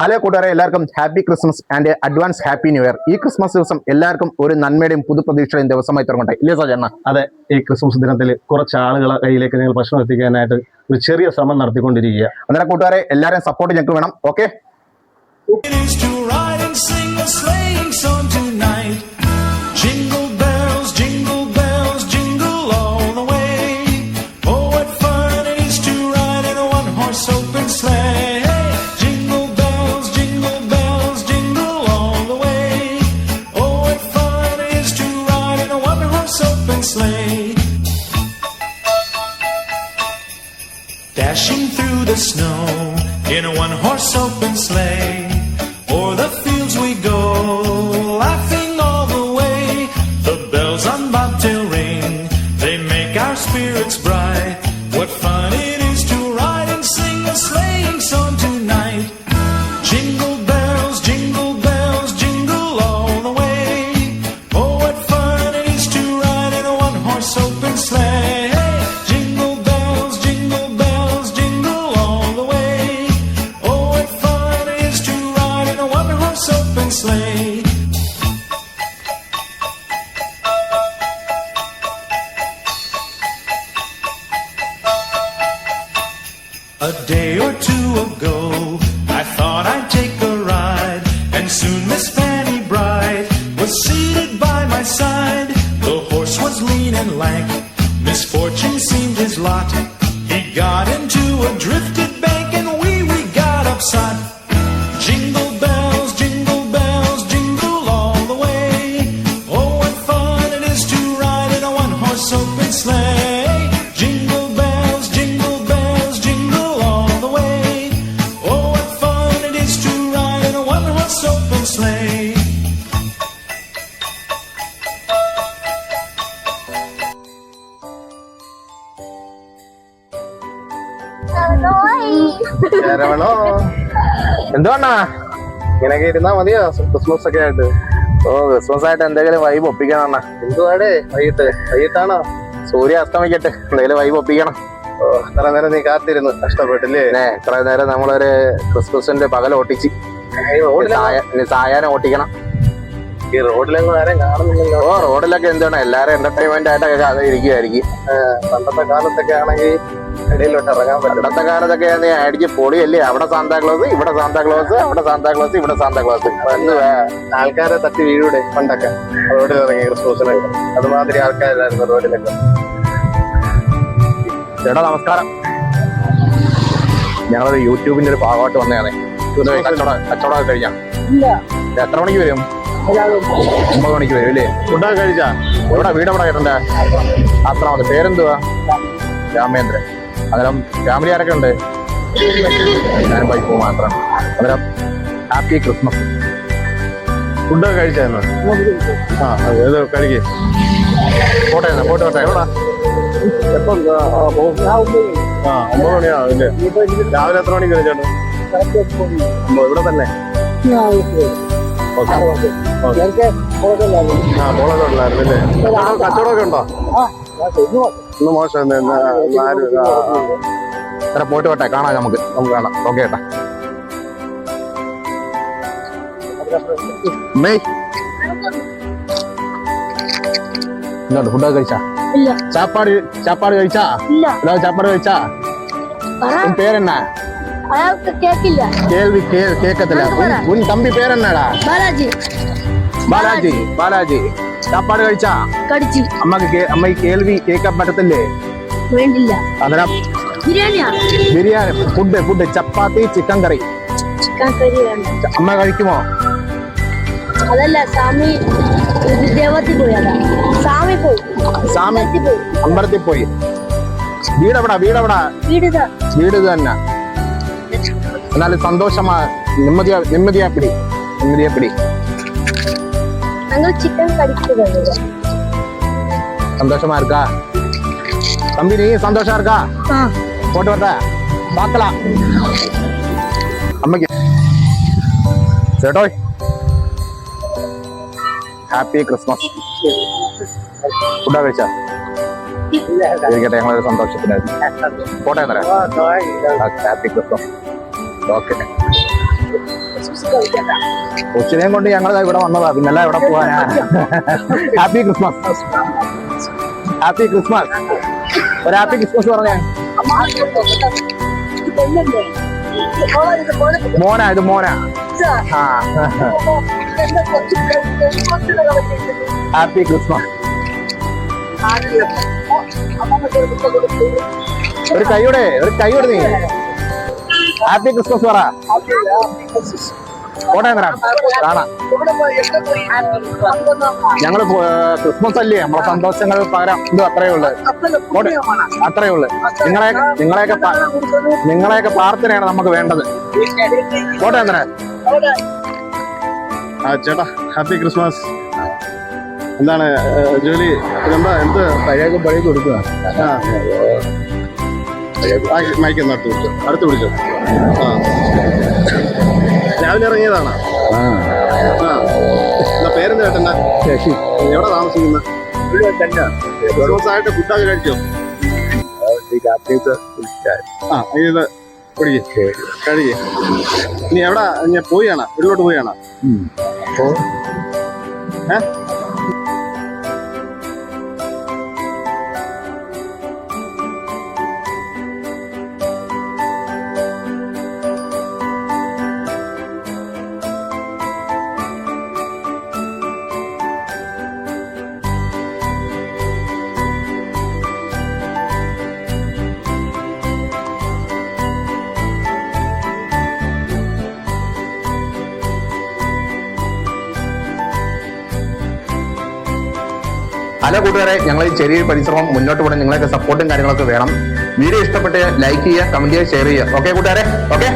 Hello കൂട്ടുകാരെ എല്ലാവർക്കും happy Christmas and advance happy new year ഈ ക്രിസ്മസ് ദിവസം എല്ലാവർക്കും ഒരു നന്മയുടെയും പുതുപ്രതീക്ഷയുടെയും ദിവസമായി തുടങ്ങട്ടെ. ഇല്ലേ സജണ്ണ അതെ ഈ ക്രിസ്മസ് ദിനത്തിൽ കുറച്ച് ആളുകളെ കയ്യിലേക്ക് നിങ്ങൾ ഭക്ഷണം എത്തിക്കാനായിട്ട് ഒരു ചെറിയ ശ്രമം നടത്തിക്കൊണ്ടിരിക്കുക. അന്നേരം കൂട്ടുകാരെ എല്ലാവരും സപ്പോർട്ട് ഞങ്ങൾക്ക് വേണം. Okay Dashing through the snow in a one horse open sleigh. O'er the fields we go, laughing all the way. The bells on bobtail ring, they make our spirits bright. A day or two ago, I thought I'd take a ride, and soon Miss Fanny Bright was seated by my side. The horse was lean and lank, misfortune seemed his lot. He got into a drifted എന്തുവാണ്ണാ ഇങ്ങനെയൊക്കെ ഇരുന്നാ മതിയോ Christmas ഒക്കെ ആയിട്ട്. ഓ Christmas ആയിട്ട് എന്തെങ്കിലും vibe ഒപ്പിക്കണം അണ്ണാ. എന്തുവാടേ വൈകിട്ട്? വൈകിട്ടാണോ? സൂര്യ അസ്തമിക്കട്ടെ എന്തെങ്കിലും വൈബ് ഒപ്പിക്കണം. ഓ ഇത്ര നേരം നീ കാത്തിരുന്നു കഷ്ടപ്പെട്ടില്ലേ? ഇത്ര നേരം നമ്മളൊരു ക്രിസ്മസിന്റെ പകൽ ഓട്ടിച്ച് സായാഹ്നം ഓട്ടിക്കണം. ഈ റോഡിലൊന്നും ആരും കാണുന്നില്ലല്ലോ. ഓ റോഡിലൊക്കെ എന്താണ് എല്ലാരും എന്റർടൈൻമെന്റ് ആയിട്ടൊക്കെ കഥ ഇരിക്കുമായിരിക്കും പണ്ടത്തെ കാലത്തൊക്കെ ആണെങ്കിൽ ഇടയിലോട്ട് ഇറങ്ങാൻ പറ്റും പണ്ടത്തെ കാലത്തൊക്കെ നീ അടിച്ച് പൊളിയല്ലേ? അവിടെ സാന്താക്ലോസ് ഇവിടെ സാന്താക്ലോസ് അവിടെ സാന്താക്ലോസ് ഇവിടെ സാന്താക്ലോസ് എന്ന് ആൾക്കാരെ തട്ടി വീഴൂടെ പണ്ടൊക്കെ. റോഡിൽ ഇറങ്ങി ക്രിസ്മസിനൊക്കെ. അതുമാതിരി ആൾക്കാരായിരുന്നു റോഡിലൊക്കെ. ചേട്ടാ നമസ്കാരം. ഞങ്ങളൊരു യൂട്യൂബിന്റെ ഒരു ഭാഗമായിട്ട് വന്നതാണ്. കച്ചവടം കച്ചവടം കഴിഞ്ഞാൽ എത്ര മണിക്ക് വരും? ഒമ്പത് മണിക്ക് വരും അല്ലേ? ഫുഡൊക്കെ കഴിച്ചാ? എവിടെ വീട് എവിടെ അത്ര മതി പേരെന്തുവാ? രാമേന്ദ്രൻ. അന്നേരം ഫാമിലി ആരൊക്കെ ഉണ്ട്? ഞാൻ വൈഫ് മാത്രം. അന്നേരം ഹാപ്പി ക്രിസ്മസ്. ഫുഡൊക്കെ കഴിച്ചായിരുന്നു ആ അത് ഏത് കഴിക്കേ. പോട്ടെ പോട്ടെ പോട്ടെ. എവിടാ? എപ്പം ആ ഒമ്പത് മണിയാ ഇല്ലേ രാവിലെ എത്ര മണിക്ക് ഒമ്പത് ഇവിടെ തന്നെ. ഉണ്ടായിരുന്നല്ലേ കച്ചവടമൊക്കെ ഉണ്ടോ? ഇന്ന് മോശം ആരും പോയിട്ട് വട്ടെ കാണാം നമുക്ക്. നമുക്ക് കാണാം. ഓക്കെ ഏട്ടാ. മെയ് ഇങ്ങോട്ട് ഫുഡൊക്കെ കഴിച്ചാ? ചാപ്പാട് ചാപ്പാട് കഴിച്ചാ? ചാപ്പാട് കഴിച്ചാ? പേരെന്നാ? உன் பேர் என்ன അയാൾക്ക് കേക്കില്ല கேள்வி கே கேட்கல உனக்கு உன் உன் தம்பி பேர் என்னடா ബാലാജി ബാലാജി ബാലാജി சாப்பாடு കഴിച്ചാ കടിച്ചു അമ്മക്ക് കേ- അമ്മയ്ക്ക് കേൾവി കേൾക്കാൻ പറ്റത്തില്ലേ വേണ്ടില്ല അന്നേരം ബിരിയാണിയാ biryani food food chapati chicken curry chicken curry വേണ്ട അമ്മ കഴിക്കുമോ അതല്ല സ്വാമി ഇത് ദേവത്തിൽ പോയി അതാ സ്വാമി പോയി സ്വാമി ദേവത്തിൽ പോയി അമ്പലത്തിൽ പോയി വീടെവിടാ വീടെവിടാ വീട് ഇതാ. വീട് ഇത് തന്നെ എന്നാലും സന്തോഷമാ നിമ്മതിയാ നിമ്മതിയാ പിടി നിമ്മതിയാ പിടി ഞങ്ങൾ ചിക്കൻ കടിക്കുന്നത് சந்தோஷமா இருக்கா தம்பி நீ சந்தோஷம் இருக்கா ആ போட்டு வர பார்க்கலாம் അമ്മയ്ക്ക് ചേട്ടോ ഹാപ്പി ക്രിസ്മസ് ഫുഡാ കഴിച്ചാ ഇരിക്കട്ടെ ഞങ്ങളൊരു സന്തോഷത്തിനായിരുന്നു പോട്ടെ എന്നേരം ഹാപ്പി ക്രിസ്മസ് ഓക്കെ. കൊച്ചിനെയും കൊണ്ട് ഞങ്ങൾ ഇവിടെ വന്നതാ. പിന്നല്ല ഇവിടെ പോവാനാ. ഹാപ്പി ക്രിസ്മസ് ഹാപ്പി ക്രിസ്മസ് ഒരു ഹാപ്പി ക്രിസ്മസ് പറഞ്ഞേ. മോന ഇത് മോന. ആ. ഹാപ്പി ക്രിസ്മസ് ഒരു കൈയുടെ ഒരു കൈയുടെ നീ. ഹാപ്പി ക്രിസ്മസ് പറ കോട്ടയം തരാം കാണാം. ഞങ്ങൾ പോ- ക്രിസ്മസ് അല്ലേ? നമ്മളെ സന്തോഷങ്ങൾ പകരം ഇത് അത്രയേ ഉള്ളു. അത്രയേ ഉള്ളു. നിങ്ങളെ നിങ്ങളെയൊക്കെ നിങ്ങളെയൊക്കെ പ്രാർത്ഥനയാണ് നമുക്ക് വേണ്ടത്. കോട്ടയം തരാം ആ ചേട്ടാ ഹാപ്പി ക്രിസ്മസ് എന്താണ് ജോലി എന്താ? എന്ത് പഴയ പഴയ കൊടുക്കുക ഒന്ന് അടുത്ത് വിളിച്ചു അടുത്ത് പിടിച്ചോ ആ. രാവിലെ ഇറങ്ങിയതാണോ? ആ. എന്താ പേരെന്താ ചേട്ടന്റെ? ശശി. എവിടെ താമസിക്കുന്ന? ക്രിസ്മസ് ആയിട്ട് ഫുഡൊക്കെ കഴിച്ചോ? ആ ഇത് കുടിക്കേ. കഴിക്കേ. നീ എവിടെ? പോയാണോ വീട്ടിലോട്ട് പോയാണോ ഏ? ഹലോ കൂട്ടുകാരെ ഞങ്ങൾ ഈ ചെറിയ പരിശ്രമം മുന്നോട്ട് പോകണം നിങ്ങളൊക്കെ സപ്പോർട്ടും കാര്യങ്ങളൊക്കെ വേണം. വീഡിയോ ഇഷ്ടപ്പെട്ട് ലൈക്ക് ചെയ്യുക കമന്റ് ചെയ്യുക ഷെയർ ചെയ്യുക. ഓക്കെ കൂട്ടുകാരെ? ഓക്കെ